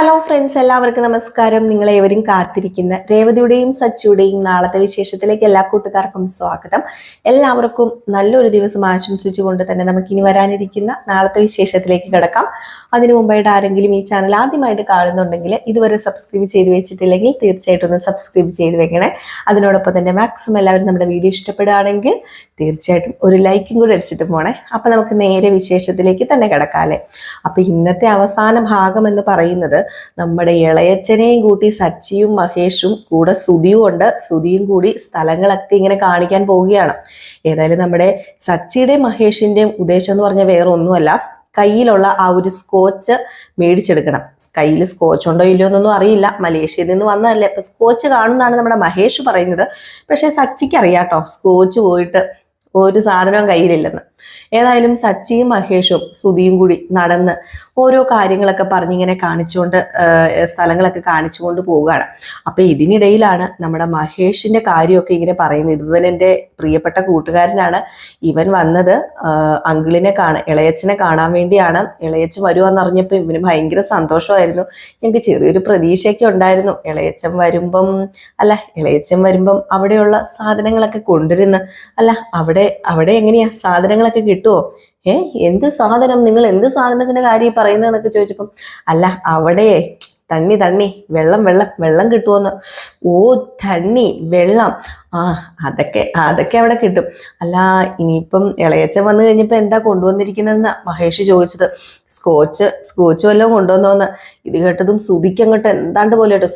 Hello friends എല്ലാവർക്കും നമസ്കാരം. നിങ്ങളേവരും കാത്തിരിക്കുന്ന രേവതിയുടെയും സച്ചിയുടെയും നാളത്തെ വിശേഷത്തിലേക്ക് എല്ലാ കൂട്ടുകാർക്കും സ്വാഗതം. എല്ലാവർക്കും നല്ലൊരു ദിവസം ആശംസിച്ചുകൊണ്ട് തന്നെ നമുക്ക് ഇനി വരാനിരിക്കുന്ന നാളത്തെ വിശേഷത്തിലേക്ക് കിടക്കാം. അതിനു മുമ്പായിട്ട് ആരെങ്കിലും ഈ ചാനൽ ആദ്യമായിട്ട് കാണുന്നുണ്ടെങ്കിൽ ഇതുവരെ സബ്സ്ക്രൈബ് ചെയ്ത് വെച്ചിട്ടില്ലെങ്കിൽ തീർച്ചയായിട്ടും ഒന്ന് സബ്സ്ക്രൈബ് ചെയ്ത് വെക്കണേ. അതിനോടൊപ്പം തന്നെ മാക്സിമം എല്ലാവരും നമ്മുടെ വീഡിയോ ഇഷ്ടപ്പെടുകയാണെങ്കിൽ തീർച്ചയായിട്ടും ഒരു ലൈക്കും കൂടെ അടിച്ചിട്ട് പോണേ. അപ്പം നമുക്ക് നേരെ വിശേഷത്തിലേക്ക് തന്നെ കിടക്കാല്ലേ അപ്പം ഇന്നത്തെ അവസാന ഭാഗം എന്ന് പറയുന്നത് നമ്മുടെ ഇളയച്ചനെയും കൂട്ടി സച്ചിയും മഹേഷും കൂടെ സുതിയും ഉണ്ട്. സുതിയും കൂടി സ്ഥലങ്ങളൊക്കെ ഇങ്ങനെ കാണിക്കാൻ പോവുകയാണ്. ഏതായാലും നമ്മുടെ സച്ചിയുടെയും മഹേഷിന്റെയും ഉദ്ദേശം എന്ന് പറഞ്ഞാൽ വേറെ ഒന്നുമല്ല. കയ്യിലുള്ള ആ ഒരു സ്കോച്ച് മേടിച്ചെടുക്കണം. കയ്യിൽ സ്കോച്ച് ഉണ്ടോ ഇല്ലയോ എന്നൊന്നും അറിയില്ല. മലേഷ്യയിൽ നിന്ന് വന്നതല്ലേ. അപ്പം സ്കോച്ച് കാണുന്നതാണ് നമ്മുടെ മഹേഷ് പറയുന്നത്. പക്ഷേ സച്ചിക്ക് അറിയാട്ടോ സ്കോച്ച് പോയിട്ട് ഒരു സാധനവും കയ്യിലില്ലെന്ന്. ഏതായാലും സച്ചിയും മഹേഷും സുധിയും കൂടി നടന്ന് ഓരോ കാര്യങ്ങളൊക്കെ പറഞ്ഞിങ്ങനെ കാണിച്ചുകൊണ്ട് സ്ഥലങ്ങളൊക്കെ കാണിച്ചുകൊണ്ട് പോവുകയാണ്. അപ്പൊ ഇതിനിടയിലാണ് നമ്മുടെ മഹേഷിന്റെ കാര്യമൊക്കെ ഇങ്ങനെ പറയുന്നത്. ഇവൻ എന്റെ പ്രിയപ്പെട്ട കൂട്ടുകാരനാണ്. ഇവൻ വന്നത് അങ്കിളിനെ കാണാൻ ഇളയച്ചനെ കാണാൻ വേണ്ടിയാണ്. ഇളയച്ചൻ വരുവാന്ന് അറിഞ്ഞപ്പോൾ ഇവന് ഭയങ്കര സന്തോഷമായിരുന്നു. ഞങ്ങൾക്ക് ചെറിയൊരു പ്രതീക്ഷയൊക്കെ ഉണ്ടായിരുന്നു. ഇളയച്ചൻ വരുമ്പം അല്ല ഇളയച്ചൻ വരുമ്പം അവിടെയുള്ള സാധനങ്ങളൊക്കെ കൊണ്ടുവരുന്ന. അല്ല അവിടെ അവിടെ എങ്ങനെയാ സാധനങ്ങളൊക്കെ കിട്ടുമോ ഏ എന്ത് സാധനം? നിങ്ങൾ എന്ത് സാധനത്തിന്റെ കാര്യം പറയുന്നതെന്നൊക്കെ ചോദിച്ചപ്പം അല്ല അവിടെ തണ്ണി തണ്ണി വെള്ളം വെള്ളം വെള്ളം കിട്ടുമോന്ന് ഓ തണ്ണി വെള്ളം. ആ അതൊക്കെ അതൊക്കെ അവിടെ കിട്ടും. അല്ല ഇനിയിപ്പം ഇളയച്ചൻ വന്നു കഴിഞ്ഞപ്പോൾ എന്താ കൊണ്ടുവന്നിരിക്കുന്നതെന്ന് മഹേഷ് ചോദിച്ചത്. സ്കോച്ച് സ്കോച്ച് വല്ലതും കൊണ്ടുവന്നോന്ന് ഇത് കേട്ടതും സുതിക്ക് അങ്ങോട്ട് എന്താണ്ട് പോലെ കേട്ടോ.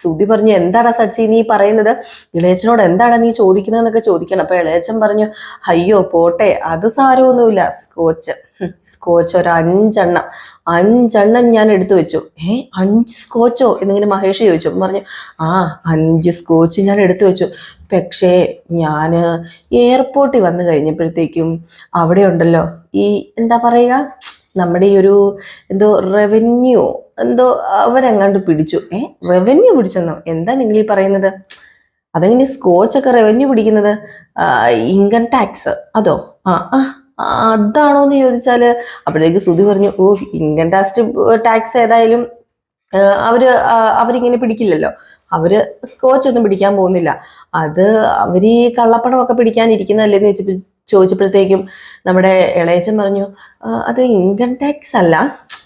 സുതി പറഞ്ഞു എന്താടാ സച്ചി നീ പറയുന്നത്? ഇളയച്ചനോട് എന്താണ് നീ ചോദിക്കുന്നതെന്നൊക്കെ ചോദിക്കണം. അപ്പൊ ഇളയച്ചൻ പറഞ്ഞു അയ്യോ പോട്ടെ അത് സാരമൊന്നുമില്ല സ്കോച്ച്. സ്കോച്ച് ഒരു അഞ്ചെണ്ണം. അഞ്ചെണ്ണം ഞാൻ എടുത്തു വെച്ചു. ഏ അഞ്ച് സ്കോച്ചോ? എന്നിങ്ങനെ മഹേഷ് ചോദിച്ചു. പറഞ്ഞു ആ അഞ്ച് സ്കോച്ച് ഞാൻ എടുത്തു വെച്ചു. പക്ഷേ ഞാൻ എയർപോർട്ടിൽ വന്നു കഴിഞ്ഞപ്പോഴത്തേക്കും അവിടെ ഉണ്ടല്ലോ ഈ എന്താ പറയുക നമ്മുടെ ഈ ഒരു എന്തോ റവന്യൂ എന്തോ അവരെങ്ങാണ്ട് പിടിച്ചു. ഏ റവന്യൂ പിടിച്ചെന്നോ? എന്താ നിങ്ങൾ ഈ പറയുന്നത്? അതെങ്ങനെ സ്കോച്ചൊക്കെ റവന്യൂ പിടിക്കുന്നത്? ഇൻകം ടാക്സ് അതോ? ആ ആ അതാണോ എന്ന് ചോദിച്ചാൽ അപ്പോഴേക്ക് സുധി പറഞ്ഞു ഓ ഇൻകം ടാക്സ് ടാക്സ് ഏതായാലും അവർ അവർ അവരിങ്ങനെ പിടിക്കില്ലല്ലോ. അവർ സ്കോച്ച് ഒന്നും പിടിക്കാൻ പോകുന്നില്ല. അത് അവർ ഈ കള്ളപ്പണമൊക്കെ പിടിക്കാനിരിക്കുന്നതല്ലേന്ന് ചോദിച്ചപ്പോ ചോദിച്ചപ്പോഴത്തേക്കും നമ്മുടെ ഇളയച്ചൻ പറഞ്ഞു "ആ, അത് ഇൻകം ടാക്സ് അല്ല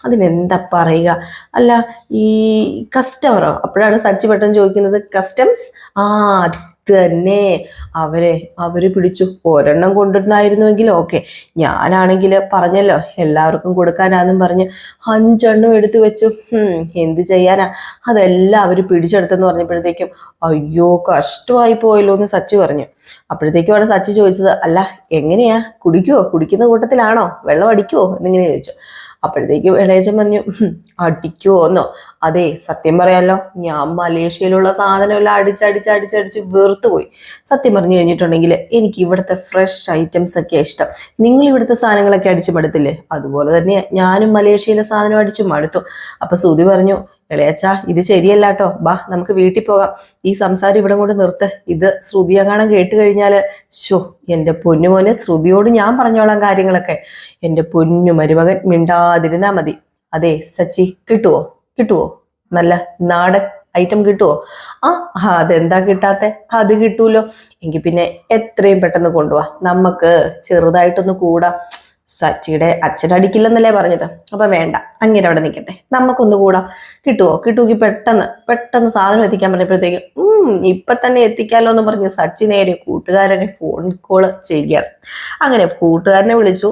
അതിനെന്താ പറയുക? അല്ല ഈ കസ്റ്റമറോ അപ്പോഴാണ് സച്ചി പെട്ടെന്ന് ചോദിക്കുന്നത് കസ്റ്റംസ് ആ തന്നെ. അവരെ അവർ പിടിച്ചു ഒരെണ്ണം കൊണ്ടുവരുന്നായിരുന്നുവെങ്കിൽ ഓക്കെ. ഞാനാണെങ്കിൽ പറഞ്ഞല്ലോ എല്ലാവർക്കും കൊടുക്കാനാന്നും പറഞ്ഞ് അഞ്ചെണ്ണം എടുത്തു വെച്ചു. എന്ത് ചെയ്യാനാ? അതെല്ലാം അവർ പിടിച്ചെടുത്തെന്ന് പറഞ്ഞപ്പോഴത്തേക്കും അയ്യോ കഷ്ടമായി പോയല്ലോ എന്ന് സച്ചു പറഞ്ഞു. അപ്പോഴത്തേക്കും അവിടെ സച്ചു ചോദിച്ചത് അല്ല എങ്ങനെയാ? കുടിക്കുവോ? കുടിക്കുന്ന കൂട്ടത്തിലാണോ? വെള്ളം അടിക്കുവോ? എന്നിങ്ങനെ ചോദിച്ചു. അപ്പോഴത്തേക്കും ഇളയച്ചൻ പറഞ്ഞു അടിക്കുമോ എന്നോ അതെ സത്യം പറയാലോ ഞാൻ മലേഷ്യയിലുള്ള സാധനമെല്ലാം അടിച്ചടിച്ച് അടിച്ചടിച്ച് വെറുത്തു പോയി. സത്യം പറഞ്ഞു കഴിഞ്ഞിട്ടുണ്ടെങ്കിൽ എനിക്ക് ഇവിടുത്തെ ഫ്രഷ് ഐറ്റംസ് ഒക്കെ ഇഷ്ടം. നിങ്ങൾ ഇവിടുത്തെ സാധനങ്ങളൊക്കെ അടിച്ചു മടുത്തില്ലേ? അതുപോലെ തന്നെ ഞാനും മലേഷ്യയിലെ സാധനം അടിച്ചു മടുത്തു. അപ്പൊ സുതി പറഞ്ഞു ഇളയച്ച ഇത് ശരിയല്ല കേട്ടോ ബാ നമുക്ക് വീട്ടിൽ പോകാം. ഈ സംസാരം ഇവിടെ കൊണ്ട് നിർത്ത്. ഇത് ശ്രുതി അങ്ങാണം കേട്ട് കഴിഞ്ഞാൽ ഷോ എന്റെ പൊന്നുമോനെ ശ്രുതിയോട് ഞാൻ പറഞ്ഞോളാം കാര്യങ്ങളൊക്കെ. എന്റെ പൊന്നു മരുമകൻ മിണ്ടാതിരുന്നാ മതി. അതെ സച്ചി കിട്ടുവോ? കിട്ടുവോ? നല്ല നാടൻ ഐറ്റം കിട്ടുവോ? ആ ആ, അതെന്താ കിട്ടാത്തെ? അത് കിട്ടൂലോ. എങ്കിൽ പിന്നെ എത്രയും പെട്ടെന്ന് കൊണ്ടുപോവാ നമുക്ക് ചെറുതായിട്ടൊന്ന് കൂടാം. സച്ചിയുടെ അച്ഛനടിക്കില്ലെന്നല്ലേ പറഞ്ഞത്? അപ്പൊ വേണ്ട അങ്ങനെ അവിടെ നിൽക്കട്ടെ. നമുക്കൊന്ന് കൂടാം കിട്ടുവോ? കിട്ടുമെങ്കിൽ പെട്ടെന്ന് പെട്ടെന്ന് സാധനം എത്തിക്കാൻ പറഞ്ഞപ്പോഴത്തേക്ക് ഉം ഇപ്പൊ തന്നെ എത്തിക്കാലോ എന്ന് പറഞ്ഞ് സച്ചി നേരെ കൂട്ടുകാരനെ ഫോൺ കോൾ ചെയ്യുകയാണ്. അങ്ങനെ കൂട്ടുകാരനെ വിളിച്ചു.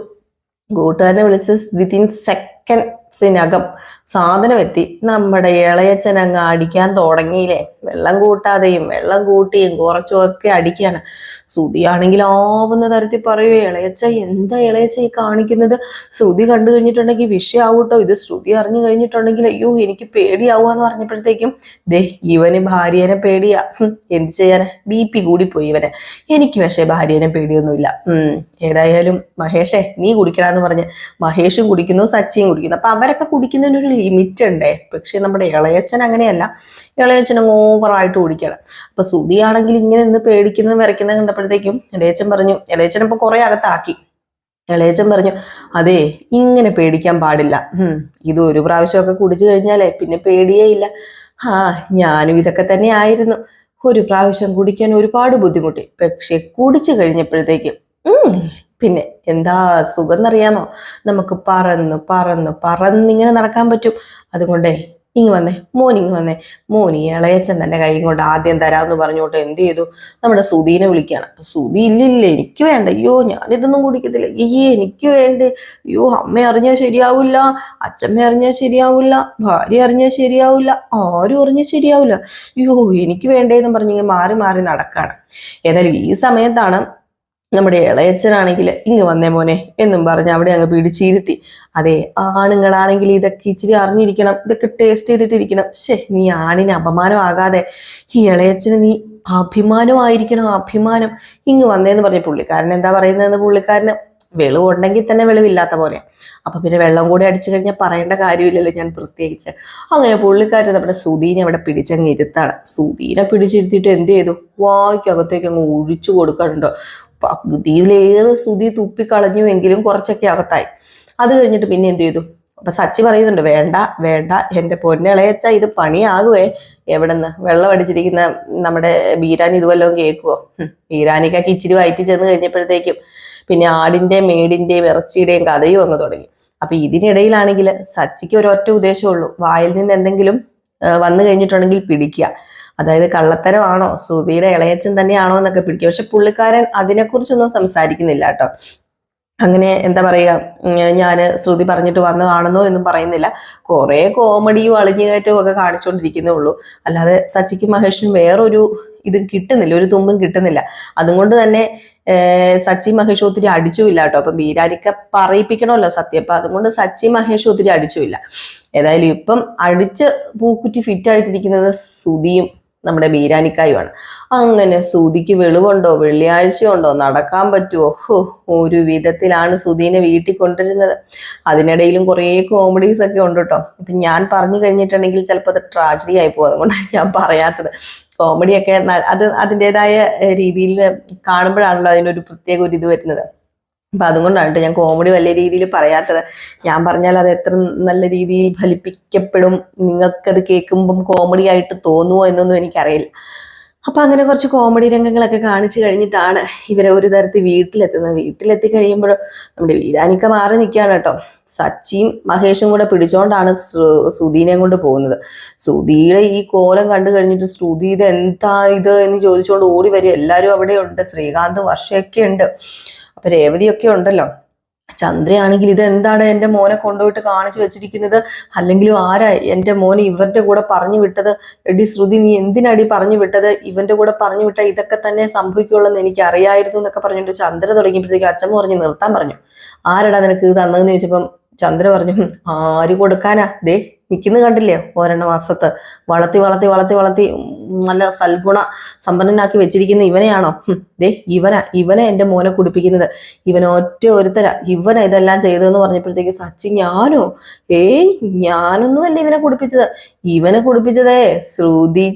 കൂട്ടുകാരനെ വിളിച്ച് വിത്തിൻ സെക്കൻഡ്സിനകം സാധനം എത്തി നമ്മുടെ ഇളയച്ചൻ അങ്ങ് അടിക്കാൻ തുടങ്ങിയില്ലേ? വെള്ളം കൂട്ടാതെയും വെള്ളം കൂട്ടിയും കുറച്ചും ഒക്കെ അടിക്കുകയാണ് ശ്രുതിയാണെങ്കിൽ ആവുന്ന തരത്തിൽ പറയൂ ഇളയച്ച എന്താ ഇളയച്ച ഈ കാണിക്കുന്നത്? ശ്രുതി കണ്ടു കഴിഞ്ഞിട്ടുണ്ടെങ്കിൽ വിഷയാവൂട്ടോ ഇത് ശ്രുതി അറിഞ്ഞു കഴിഞ്ഞിട്ടുണ്ടെങ്കിൽ അയ്യോ എനിക്ക് പേടിയാവുക പറഞ്ഞപ്പോഴത്തേക്കും ദേ ഇവന് ഭാര്യേനെ പേടിയാ. എന്ത് ചെയ്യാനെ? ബി പി കൂടിപ്പോയി ഇവന്. എനിക്ക് പക്ഷേ ഭാര്യേനെ പേടിയൊന്നുമില്ല. ഏതായാലും മഹേഷേ നീ കുടിക്കണമെന്ന് പറഞ്ഞ് മഹേഷും കുടിക്കുന്നു സച്ചിയും കുടിക്കുന്നു. അപ്പൊ അവരൊക്കെ കുടിക്കുന്നതിനൊരു ലിമിറ്റ് ഉണ്ടേ. പക്ഷെ നമ്മുടെ ഇളയച്ചൻ അങ്ങനെയല്ല. ഇളയച്ചൻ അങ്ങ് ഓവറായിട്ട് കുടിക്കണം അപ്പൊ സുതിയാണെങ്കിൽ ഇങ്ങനെ നിന്ന് പേടിക്കുന്നതും വരയ്ക്കുന്നതും കണ്ടപ്പോഴത്തേക്കും ഇളയച്ചൻ പറഞ്ഞു ഇളയച്ചൻ ഇപ്പൊ കുറെ അകത്താക്കി. ഇളയച്ചൻ പറഞ്ഞു അതെ ഇങ്ങനെ പേടിക്കാൻ പാടില്ല. ഇത് ഒരു പ്രാവശ്യമൊക്കെ കുടിച്ചു കഴിഞ്ഞാലേ പിന്നെ പേടിയേ ഇല്ല. ആ ഞാനും ഇതൊക്കെ തന്നെ ആയിരുന്നു. ഒരു പ്രാവശ്യം കുടിക്കാൻ ഒരുപാട് ബുദ്ധിമുട്ടി. പക്ഷെ കുടിച്ചു കഴിഞ്ഞപ്പോഴത്തേക്കും പിന്നെ എന്താ സുഖം എന്നറിയാമോ നമുക്ക് പറന്ന് പറന്ന് പറന്നിങ്ങനെ നടക്കാൻ പറ്റും. അതുകൊണ്ടേ ഇങ്ങ് വന്നേ ഇങ്ങ് വന്നേ. ഈ ഇളയച്ചൻ തന്നെ കൈയും കൊണ്ട് ആദ്യം തരാമെന്ന് പറഞ്ഞോട്ട് എന്ത് ചെയ്തു? നമ്മുടെ സുധീനെ വിളിക്കുകയാണ്. അപ്പൊ സുധി ഇല്ലില്ല എനിക്ക് വേണ്ട. അയ്യോ ഞാനിതൊന്നും കുടിക്കത്തില്ല. അയ്യേ എനിക്ക് വേണ്ടേ. അയ്യോ അമ്മ അറിഞ്ഞാൽ ശരിയാവില്ല. അച്ഛമ്മ അറിഞ്ഞാൽ ശരിയാവില്ല. ഭാര്യ അറിഞ്ഞാൽ ശരിയാവില്ല. ആരും അറിഞ്ഞാൽ ശരിയാവില്ല. അയ്യോ എനിക്ക് വേണ്ടേന്ന് പറഞ്ഞിങ്ങനെ മാറി മാറി നടക്കാണ് ഏതായാലും ഈ സമയത്താണ് നമ്മുടെ ഇളയച്ചനാണെങ്കിൽ ഇങ്ങ് വന്നേ മോനെ എന്നും പറഞ്ഞ് അവിടെ അങ്ങ് പിടിച്ചിരുത്തി. അതെ ആണുങ്ങളാണെങ്കിൽ ഇതൊക്കെ ഇച്ചിരി അറിഞ്ഞിരിക്കണം ഇതൊക്കെ ടേസ്റ്റ് ചെയ്തിട്ടിരിക്കണം. ശേ നീ ആണിന് അപമാനമാകാതെ ഈ ഇളയച്ചന് നീ അഭിമാനമായിരിക്കണം അഭിമാനം. ഇങ്ങ് വന്നേന്ന് പറഞ്ഞ പുള്ളിക്കാരൻ എന്താ പറയുന്നതെന്ന് പുള്ളിക്കാരന് വെളിവുണ്ടെങ്കിൽ തന്നെ വെളിവില്ലാത്ത പോലെ അപ്പൊ പിന്നെ വെള്ളം കൂടി അടിച്ചു കഴിഞ്ഞാൽ പറയേണ്ട കാര്യമില്ലല്ലോ ഞാൻ പ്രത്യേകിച്ച്. അങ്ങനെ പുള്ളിക്കാരൻ നമ്മുടെ സുധീനെ അവിടെ പിടിച്ചങ്ങ് ഇരുത്താണ്. സുധീനെ പിടിച്ചിരുത്തിയിട്ട് എന്ത് ചെയ്തു? വായ്ക്കകത്തേക്ക് അങ്ങ് ഒഴിച്ചു കൊടുക്കാനുണ്ടോ? പകുതിയിലേറെ സുധി തുപ്പിക്കളഞ്ഞുവെങ്കിലും കുറച്ചൊക്കെ അകത്തായി. അത് കഴിഞ്ഞിട്ട് പിന്നെ എന്ത് ചെയ്തു? അപ്പൊ സച്ചി പറയുന്നുണ്ട് വേണ്ട വേണ്ട എന്റെ പൊന്നിളയച്ച ഇത് പണിയാകുവേ. എവിടെന്ന്? വെള്ളം അടിച്ചിരിക്കുന്ന നമ്മുടെ ബീരാൻ ഇതുവല്ലതും കേൾക്കുവോ? ബീരാനിക്കൊക്കെ ഇച്ചിരി വയറ്റി ചെന്ന് കഴിഞ്ഞപ്പോഴത്തേക്കും പിന്നെ ആടിന്റെ മേടിന്റെയും ഇറച്ചിയുടെയും കഥയും അങ്ങ് തുടങ്ങി. അപ്പൊ ഇതിനിടയിലാണെങ്കിൽ സച്ചിക്ക് ഒരൊറ്റ ഉദ്ദേശമുള്ളൂ വായിൽ നിന്ന് എന്തെങ്കിലും വന്നു കഴിഞ്ഞിട്ടുണ്ടെങ്കിൽ പിടിക്കുക. അതായത് കള്ളത്തരമാണോ? ശ്രുതിയുടെ ഇളയച്ചൻ തന്നെയാണോ എന്നൊക്കെ പിടിക്കും. പക്ഷെ പുള്ളിക്കാരൻ അതിനെക്കുറിച്ചൊന്നും സംസാരിക്കുന്നില്ല കേട്ടോ. അങ്ങനെ എന്താ പറയുക ഞാൻ ശ്രുതി പറഞ്ഞിട്ട് വന്നതാണെന്നോ എന്നും പറയുന്നില്ല. കുറേ കോമഡിയും അളിഞ്ഞുകയറ്റവും ഒക്കെ കാണിച്ചുകൊണ്ടിരിക്കുന്നേ ഉള്ളൂ അല്ലാതെ സച്ചിക്കും മഹേഷിനും വേറൊരു ഇതും കിട്ടുന്നില്ല ഒരു തുമ്പും കിട്ടുന്നില്ല. അതുകൊണ്ട് തന്നെ സച്ചി മഹേഷ് ഒത്തിരി അടിച്ചുമില്ല കേട്ടോ. അപ്പൊ ബീരാനിക്ക പറയിപ്പിക്കണമല്ലോ സത്യം. അപ്പൊ അതുകൊണ്ട് സച്ചി മഹേഷ് ഒത്തിരി അടിച്ചുമില്ല. ഏതായാലും ഇപ്പം അടിച്ച് പൂക്കുറ്റി ഫിറ്റ് ആയിട്ടിരിക്കുന്നത് സുധിയും നമ്മുടെ ബീരാനിക്കായുമാണ് അങ്ങനെ സുധിക്ക് വെളിവുണ്ടോ? വെള്ളിയാഴ്ചയുണ്ടോ? നടക്കാൻ പറ്റുമോ ഒരു വിധത്തിലാണ് സുധീനെ വീട്ടിൽ കൊണ്ടുവരുന്നത്. അതിനിടയിലും കുറേ കോമഡീസ് ഒക്കെ ഉണ്ട് കേട്ടോ. ഇപ്പം ഞാൻ പറഞ്ഞു കഴിഞ്ഞിട്ടുണ്ടെങ്കിൽ ചിലപ്പോൾ അത് ട്രാജഡി ആയി പോകും. അതുകൊണ്ടാണ് ഞാൻ പറയാത്തത്. കോമഡിയൊക്കെ അത് അതിന്റെതായ രീതിയിൽ കാണുമ്പോഴാണല്ലോ അതിനൊരു പ്രത്യേക ഒരു ഇത് വരുന്നത്. അപ്പം അതുകൊണ്ടാണ് കേട്ടോ ഞാൻ കോമഡി വലിയ രീതിയിൽ പറയാത്തത്. ഞാൻ പറഞ്ഞാൽ അത് എത്ര നല്ല രീതിയിൽ ഫലിപ്പിക്കപ്പെടും നിങ്ങൾക്കത് കേൾക്കുമ്പം കോമഡി ആയിട്ട് തോന്നുമോ എന്നൊന്നും എനിക്കറിയില്ല. അപ്പം അങ്ങനെ കുറച്ച് കോമഡി രംഗങ്ങളൊക്കെ കാണിച്ചു കഴിഞ്ഞിട്ടാണ് ഇവരെ ഒരു തരത്തിൽ വീട്ടിലെത്തുന്നത്. വീട്ടിലെത്തി കഴിയുമ്പോൾ നമ്മുടെ വീരാനിക്ക മാറി നിൽക്കുകയാണ് കേട്ടോ. സച്ചിയും മഹേഷും കൂടെ പിടിച്ചോണ്ടാണ് സുധീനെ കൊണ്ട് പോകുന്നത്. ശ്രുതിയുടെ ഈ കോലം കണ്ടു കഴിഞ്ഞിട്ട് ശ്രുതി ഇത് എന്താ ഇത് എന്ന് ചോദിച്ചുകൊണ്ട് ഓടി വരും എല്ലാവരും അവിടെ ഉണ്ട് ശ്രീകാന്ത് വർഷയൊക്കെ ഉണ്ട് അപ്പൊ രേവതിയൊക്കെ ഉണ്ടല്ലോ. ചന്ദ്രയാണെങ്കിൽ ഇത് എന്താണ് എന്റെ മോനെ കൊണ്ടുപോയിട്ട് കാണിച്ചു വെച്ചിരിക്കുന്നത്? അല്ലെങ്കിലും ആരാ എന്റെ മോനെ ഇവരുടെ കൂടെ പറഞ്ഞു വിട്ടത്? എടി ശ്രുതി നീ എന്തിനടി പറഞ്ഞു വിട്ടത്? ഇവന്റെ കൂടെ പറഞ്ഞു വിട്ട ഇതൊക്കെ തന്നെ സംഭവിക്കുള്ളൂ എന്ന് എനിക്ക് അറിയായിരുന്നു എന്നൊക്കെ പറഞ്ഞിട്ട് ചന്ദ്ര തുടങ്ങിയപ്പോഴത്തേക്ക് അച്ഛൻ പറഞ്ഞ് നിർത്താൻ പറഞ്ഞു. ആരടാ നിനക്ക് ഇത് തന്നതെന്ന് ചോദിച്ചപ്പം ചന്ദ്ര പറഞ്ഞു ആര് കൊടുക്കാനാ? ദേ നിൽക്കുന്ന കണ്ടില്ലേ? ഒരെണ്ണ മാസത്ത് വളർത്തി വളർത്തി വളർത്തി വളർത്തി നല്ല സൽഗുണ സമ്പന്നനാക്കി വെച്ചിരിക്കുന്ന ഇവനെയാണോ? ദേ ഇവനാ ഇവനെ എന്റെ മോനെ കുടിപ്പിക്കുന്നത്. ഇവൻ ഒറ്റ ഒരുത്തരാ ഇവനാ ഇതെല്ലാം ചെയ്തതെന്ന് പറഞ്ഞപ്പോഴത്തേക്ക് സച്ചി ഞാനോ? ഏയ് ഞാനൊന്നും അല്ല ഇവനെ കുടിപ്പിച്ചത്. ഇവനെ കുടിപ്പിച്ചതേ ശ്രുതി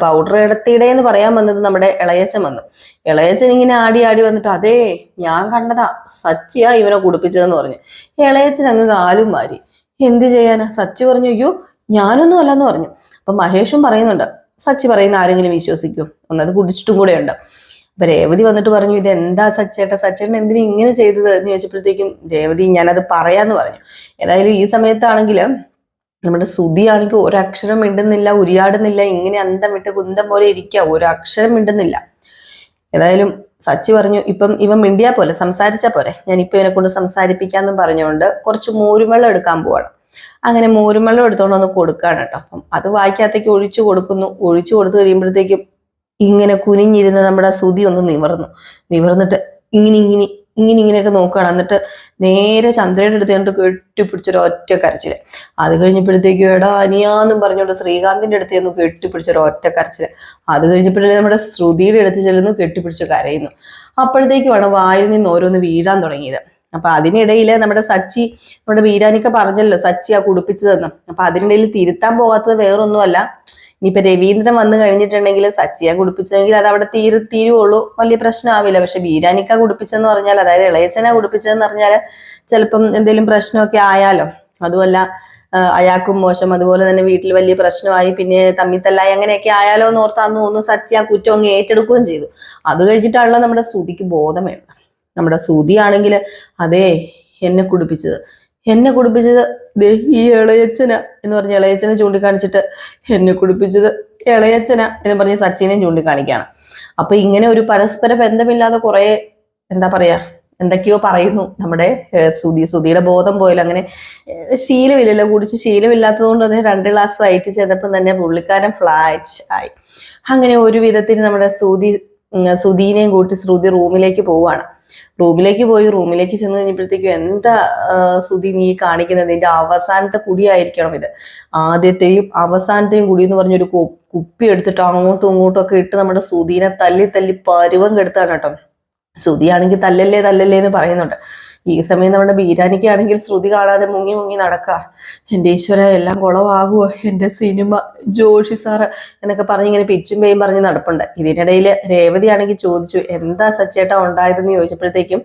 പൗഡർ എടുത്തിടെ എന്ന് പറയാൻ വന്നത് നമ്മുടെ ഇളയച്ചൻ വന്നു. ഇളയച്ചൻ ഇങ്ങനെ ആടി ആടി വന്നിട്ട് അതേ ഞാൻ കണ്ടതാ സച്ചിയാ ഇവനെ കുടിപ്പിച്ചതെന്ന് പറഞ്ഞു. ഇളയച്ചൻ അങ്ങ് കാലും മാറി എന്ത് ചെയ്യാനാ? സച്ചി പറഞ്ഞു അയ്യോ ഞാനൊന്നും അല്ലെന്ന് പറഞ്ഞു. അപ്പൊ മഹേഷും പറയുന്നുണ്ട് സച്ചി പറയുന്ന ആരെങ്കിലും വിശ്വസിക്കും. ഒന്നത് കുടിച്ചിട്ടും കൂടെ ഉണ്ട്. അപ്പൊ രേവതി വന്നിട്ട് പറഞ്ഞു ഇത് എന്താ സച്ചേട്ട സച്ചേട്ടൻ എന്തിനു ഇങ്ങനെ ചെയ്തത്? എന്ന് ചോദിച്ചപ്പോഴത്തേക്കും രേവതി ഞാനത് പറയാന്ന് പറഞ്ഞു. ഏതായാലും ഈ സമയത്താണെങ്കിൽ നമ്മുടെ ശ്രുതിയാണെങ്കിൽ ഒരക്ഷരം മിണ്ടുന്നില്ല ഉരിയാടുന്നില്ല ഇങ്ങനെ അന്തം വിട്ട് കുന്തം പോലെ ഇരിക്കുക ഒരക്ഷരം മിണ്ടുന്നില്ല. ഏതായാലും സച്ചി പറഞ്ഞു ഇപ്പം ഇവൻ മിണ്ടിയാ പോലെ സംസാരിച്ചാ പോരെ. ഇപ്പൊ ഇവനെ കൊണ്ട് സംസാരിപ്പിക്കാന്നും പറഞ്ഞുകൊണ്ട് കുറച്ച് മോരുവെള്ളം എടുക്കാൻ പോവാണ്. അങ്ങനെ മോരുവെള്ളം എടുത്തോണ്ട് വന്ന് കൊടുക്കാണ് കേട്ടോ. അപ്പം അത് വായിക്കാത്തേക്ക് ഒഴിച്ചു കൊടുക്കുന്നു. ഒഴിച്ചു കൊടുത്തു കഴിയുമ്പോഴത്തേക്കും ഇങ്ങനെ കുനിഞ്ഞിരുന്ന് നമ്മുടെ സുതി ഒന്ന് നിവർന്നു. നിവർന്നിട്ട് ഇങ്ങനെ ഇങ്ങനെ ഇങ്ങനെ ഇങ്ങനെയൊക്കെ നോക്കുകയാണ്. എന്നിട്ട് നേരെ ചന്ദ്രയുടെ അടുത്ത് കണ്ട് കെട്ടിപ്പിടിച്ചൊരു ഒറ്റ കരച്ചിൽ. അത് കഴിഞ്ഞപ്പോഴത്തേക്കും എടാ അനിയാന്നും പറഞ്ഞുകൊണ്ട് ശ്രീകാന്തിന്റെ അടുത്ത് ചെന്ന് കെട്ടിപ്പിടിച്ചൊരു ഒറ്റ കരച്ചിൽ. അത് കഴിഞ്ഞപ്പോഴേ നമ്മുടെ ശ്രുതിയുടെ അടുത്ത് ചെല്ലുന്നു കെട്ടിപ്പിടിച്ച് കരയുന്നു. അപ്പോഴത്തേക്കുമാണ് വായിൽ നിന്ന് ഓരോന്ന് വീഴാൻ തുടങ്ങിയത്. അപ്പൊ അതിനിടയിൽ നമ്മുടെ സച്ചി നമ്മുടെ വീരാനിക്ക പറഞ്ഞല്ലോ സച്ചി ആ കുടിപ്പിച്ചതെന്ന്. അപ്പൊ അതിനിടയിൽ തിരുത്താൻ പോകാത്തത് വേറൊന്നുമല്ല. ഇനിയിപ്പോ രവീന്ദ്രൻ വന്നു കഴിഞ്ഞിട്ടുണ്ടെങ്കിൽ സച്ചിയെ കുടിപ്പിച്ചെങ്കിൽ അത് അവിടെ തീരു തീരുവുള്ളൂ. വലിയ പ്രശ്നമാവില്ല. പക്ഷെ ബീരാനിക്ക കുടിപ്പിച്ചെന്ന് പറഞ്ഞാൽ അതായത് ഇളയച്ചനെ കുടിപ്പിച്ചതെന്ന് പറഞ്ഞാൽ ചിലപ്പം എന്തെങ്കിലും പ്രശ്നമൊക്കെ ആയാലോ. അതുമല്ല അയാൾക്കും മോശം. അതുപോലെ തന്നെ വീട്ടിൽ വലിയ പ്രശ്നമായി. പിന്നെ തമ്മിത്തല്ലായി അങ്ങനെയൊക്കെ ആയാലോ എന്ന് ഓർത്ത് അന്ന് ഒന്ന് സച്ചി ആ കുറ്റം അങ്ങ് ഏറ്റെടുക്കുകയും ചെയ്തു. അത് കഴിഞ്ഞിട്ടാണല്ലോ നമ്മുടെ സുതിക്ക് ബോധം വേണ്ടത് നമ്മുടെ സുതി ആണെങ്കിൽ അതേ എന്നെ കുടിപ്പിച്ചത്. എന്നെ കുടിപ്പിച്ചത് ദേ ഈ ഇളയച്ചന എന്ന് പറഞ്ഞ് ഇളയച്ചനെ ചൂണ്ടിക്കാണിച്ചിട്ട് എന്നെ കുടിപ്പിച്ചത് ഇളയച്ചന എന്ന് പറഞ്ഞ് സച്ചിനെയും ചൂണ്ടിക്കാണിക്കുകയാണ്. അപ്പൊ ഇങ്ങനെ ഒരു പരസ്പര ബന്ധമില്ലാതെ കുറെ എന്താ പറയാ എന്തൊക്കെയോ പറയുന്നു നമ്മുടെ സുതി സുതിയുടെ ബോധം പോയാലും അങ്ങനെ ശീലമില്ലല്ലോ. കുടിച്ച് ശീലമില്ലാത്തത് കൊണ്ട് തന്നെ രണ്ട് ഗ്ലാസ് വൈറ്റ് ചെയ്തപ്പം തന്നെ പുള്ളിക്കാരൻ ഫ്ലാറ്റ് ആയി. അങ്ങനെ ഒരു വിധത്തിൽ നമ്മുടെ സുതി സുധീനെയും കൂട്ടി ശ്രുതി റൂമിലേക്ക് പോവാണ് റൂമിലേക്ക് പോയി റൂമിലേക്ക് ചെന്ന് കഴിഞ്ഞപ്പോഴത്തേക്കും എന്താ സുതി നീ കാണിക്കുന്നത്? നിന്റെ അവസാനത്തെ കുടിയായിരിക്കണം ഇത്. ആദ്യത്തെയും അവസാനത്തെയും കുടി എന്ന് പറഞ്ഞൊരു കുപ്പി എടുത്തിട്ട് അങ്ങോട്ടും ഇങ്ങോട്ടും ഒക്കെ ഇട്ട് നമ്മുടെ സുധീനെ തല്ലി തല്ലി പരുവം കെടുത്താണ് കേട്ടോ. സുതിയാണെങ്കിൽ തല്ലല്ലേ തല്ലല്ലേ എന്ന് പറയുന്നുണ്ട്. ഈ സമയം നമ്മുടെ ബീരാനിക്കാണെങ്കിൽ ശ്രുതി കാണാതെ മുങ്ങി മുങ്ങി നടക്കുക എന്റെ ഈശ്വര എല്ലാം കുളമാകുമോ എന്റെ സിനിമ ജോഷി സാറ് എന്നൊക്കെ പറഞ്ഞ് ഇങ്ങനെ പിച്ചും പേയും പറഞ്ഞ് നടപ്പുണ്ട്. ഇതിനിടയിൽ രേവതി ആണെങ്കിൽ ചോദിച്ചു എന്താ സച്ചേട്ടാ ഉണ്ടായതെന്ന് ചോദിച്ചപ്പോഴത്തേക്കും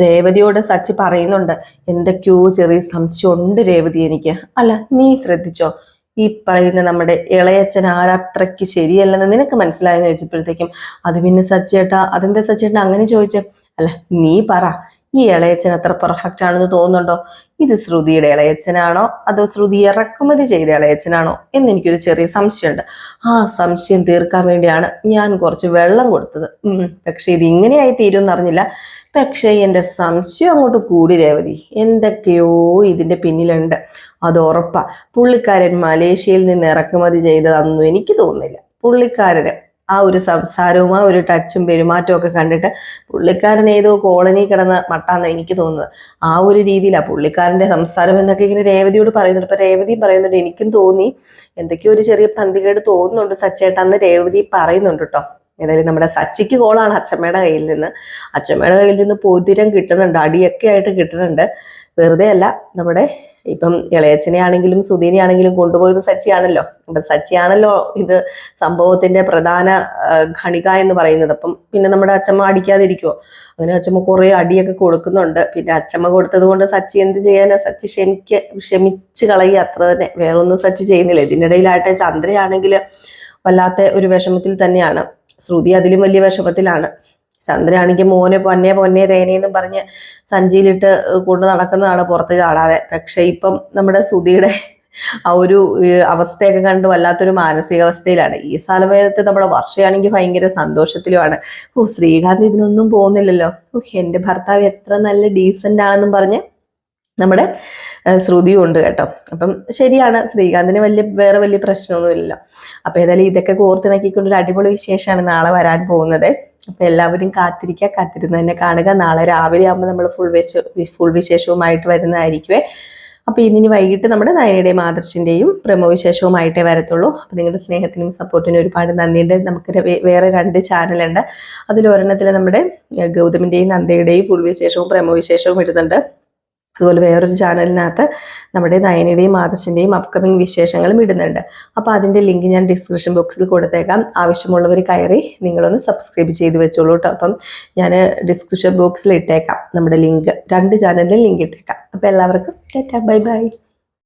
രേവതിയോട് സച്ചി പറയുന്നുണ്ട് എന്തൊക്കെയോ ചെറിയ സംശയം ഉണ്ട് രേവതി എനിക്ക്. അല്ല നീ ശ്രദ്ധിച്ചോ? ഈ പറയുന്ന നമ്മുടെ ഇളയച്ചൻ ആരത്രയ്ക്ക് ശരിയല്ലെന്ന് നിനക്ക് മനസ്സിലായെന്ന് ചോദിച്ചപ്പോഴത്തേക്കും അത് പിന്നെ സച്ചേട്ടാ അതെന്താ സച്ചേട്ടാ അങ്ങനെ ചോദിച്ചേ? അല്ല നീ പറ. ഈ ഇളയച്ചൻ അത്ര പെർഫെക്റ്റ് ആണെന്ന് തോന്നുന്നുണ്ടോ? ഇത് ശ്രുതിയുടെ ഇളയച്ചനാണോ അതോ ശ്രുതി ഇറക്കുമതി ചെയ്ത ഇളയച്ചനാണോ എന്ന് എനിക്കൊരു ചെറിയ സംശയമുണ്ട്. ആ സംശയം തീർക്കാൻ വേണ്ടിയാണ് ഞാൻ കുറച്ച് വെള്ളം കൊടുത്തത്. പക്ഷെ ഇത് ഇങ്ങനെയായി തീരുമെന്ന് അറിഞ്ഞില്ല. പക്ഷേ എന്റെ സംശയം അങ്ങോട്ട് കൂടി രേവതി. എന്തൊക്കെയോ ഇതിന്റെ പിന്നിലുണ്ട്. അത് ഉറപ്പാ. പുള്ളിക്കാരൻ മലേഷ്യയിൽ നിന്ന് ഇറക്കുമതി ചെയ്തതൊന്നും എനിക്ക് തോന്നുന്നില്ല. പുള്ളിക്കാരന് ആ ഒരു സംസാരവും ആ ഒരു ടച്ചും പെരുമാറ്റവും ഒക്കെ കണ്ടിട്ട് പുള്ളിക്കാരൻ ഏതോ കോളനി കിടന്ന മട്ടാന്ന് എനിക്ക് തോന്നുന്നത്. ആ ഒരു രീതിയിലാണ് പുള്ളിക്കാരന്റെ സംസാരം എന്നൊക്കെ ഇങ്ങനെ രേവതിയോട് പറയുന്നുണ്ട്. ഇപ്പം രേവതിയും പറയുന്നുണ്ട് എനിക്കും തോന്നി. എന്തൊക്കെയോ ഒരു ചെറിയ പന്തികേട് തോന്നുന്നുണ്ട് സച്ചേട്ടാന്ന് രേവതി പറയുന്നുണ്ട് കേട്ടോ. ഏതായാലും നമ്മുടെ സച്ചിക്ക് കോളാണ് അച്ചമ്മയുടെ കയ്യിൽ നിന്ന്. അച്ചമ്മയുടെ കയ്യിൽ നിന്ന് പൊതിരം കിട്ടുന്നുണ്ട് അടിയൊക്കെ ആയിട്ട് കിട്ടുന്നുണ്ട്. വെറുതെ അല്ല നമ്മുടെ ഇപ്പം ഇളയച്ചനെ ആണെങ്കിലും സുധീനെ ആണെങ്കിലും കൊണ്ടുപോയത് സച്ചിയാണല്ലോ. അപ്പം സച്ചിയാണല്ലോ ഇത് സംഭവത്തിന്റെ പ്രധാന ഖണിക എന്ന് പറയുന്നത്. അപ്പം പിന്നെ നമ്മുടെ അച്ചമ്മ അടിക്കാതിരിക്കുമോ അങ്ങനെ അച്ചമ്മ കുറേ അടിയൊക്കെ കൊടുക്കുന്നുണ്ട്. പിന്നെ അച്ചമ്മ കൊടുത്തത് കൊണ്ട് സച്ചി എന്ത് ചെയ്യാനാ? സച്ചി ക്ഷമിക്ക ക്ഷമിച്ച് കളയുക. അത്ര തന്നെ. വേറെ ഒന്നും സച്ചി ചെയ്യുന്നില്ല. ഇതിനിടയിലായിട്ട് ചന്ദ്രയാണെങ്കിൽ വല്ലാത്ത ഒരു വിഷമത്തിൽ തന്നെയാണ്. ശ്രുതി അതിലും വലിയ വിഷമത്തിലാണ്. ചന്ദ്രയാണെങ്കിൽ മോനെ പൊന്നെ പൊന്നെ തേനേന്നും പറഞ്ഞ് സഞ്ചിയിലിട്ട് കൊണ്ട് നടക്കുന്നതാണ് പുറത്ത് ചാടാതെ. പക്ഷെ ഇപ്പം നമ്മുടെ സുധിയുടെ ആ ഒരു അവസ്ഥയൊക്കെ കണ്ട് വല്ലാത്തൊരു മാനസികാവസ്ഥയിലാണ്. ഈ സ്ഥലമേത്ത് നമ്മുടെ വർഷയാണെങ്കിൽ ഭയങ്കര സന്തോഷത്തിലുമാണ്. ഓ ശ്രീകാന്ത് ഇതിനൊന്നും പോകുന്നില്ലല്ലോ. ഓ എന്റെ ഭർത്താവ് എത്ര നല്ല ഡീസന്റ് ആണെന്നും പറഞ്ഞ് നമ്മുടെ ശ്രുതിയും ഉണ്ട് കേട്ടോ. അപ്പം ശരിയാണ് ശ്രീകാന്തിന് വലിയ വേറെ വലിയ പ്രശ്നമൊന്നുമില്ലല്ലോ. അപ്പം ഏതായാലും ഇതൊക്കെ കോർത്തിണക്കിക്കൊണ്ടൊരു അടിപൊളി വിശേഷമാണ് നാളെ വരാൻ പോകുന്നത്. അപ്പം എല്ലാവരും കാത്തിരിക്കുക കാത്തിരുന്ന് തന്നെ കാണുക. നാളെ രാവിലെ ആകുമ്പോൾ നമ്മൾ ഫുൾ വിശ ഫുൾ വിശേഷവുമായിട്ട് വരുന്നതായിരിക്കുമേ അപ്പോൾ ഇന്നിനി വൈകിട്ട് നമ്മുടെ നയനയുടെയും ആദർശിന്റെയും പ്രമോ വിശേഷവുമായിട്ടേ വരത്തുള്ളൂ. അപ്പോൾ നിങ്ങളുടെ സ്നേഹത്തിനും സപ്പോർട്ടിനും ഒരുപാട് നന്ദിയുണ്ട്. നമുക്ക് വേറെ രണ്ട് ചാനലുണ്ട്. അതിലൊരെണ്ണത്തിൽ നമ്മുടെ ഗൗതമിന്റെയും നന്ദയുടെയും ഫുൾ വിശേഷവും പ്രമോ വിശേഷവും ഇടുന്നുണ്ട്. അതുപോലെ വേറൊരു ചാനലിനകത്ത് നമ്മുടെ നയനയുടെയും ആദർശിന്റെയും അപ്കമിങ് വിശേഷങ്ങളും ഇടുന്നുണ്ട്. അപ്പോൾ അതിന്റെ ലിങ്ക് ഞാൻ ഡിസ്ക്രിപ്ഷൻ ബോക്സിൽ കൊടുത്തേക്കാം. ആവശ്യമുള്ളവർ കയറി നിങ്ങളൊന്ന് സബ്സ്ക്രൈബ് ചെയ്ത് വെച്ചോളൂ കേട്ടോ അപ്പം ഞാൻ ഡിസ്ക്രിപ്ഷൻ ബോക്സിൽ ഇട്ടേക്കാം. നമ്മുടെ ലിങ്ക് രണ്ട് ചാനലിലും ലിങ്ക് ഇട്ടേക്കാം. അപ്പോൾ എല്ലാവർക്കും ബൈ ബൈ.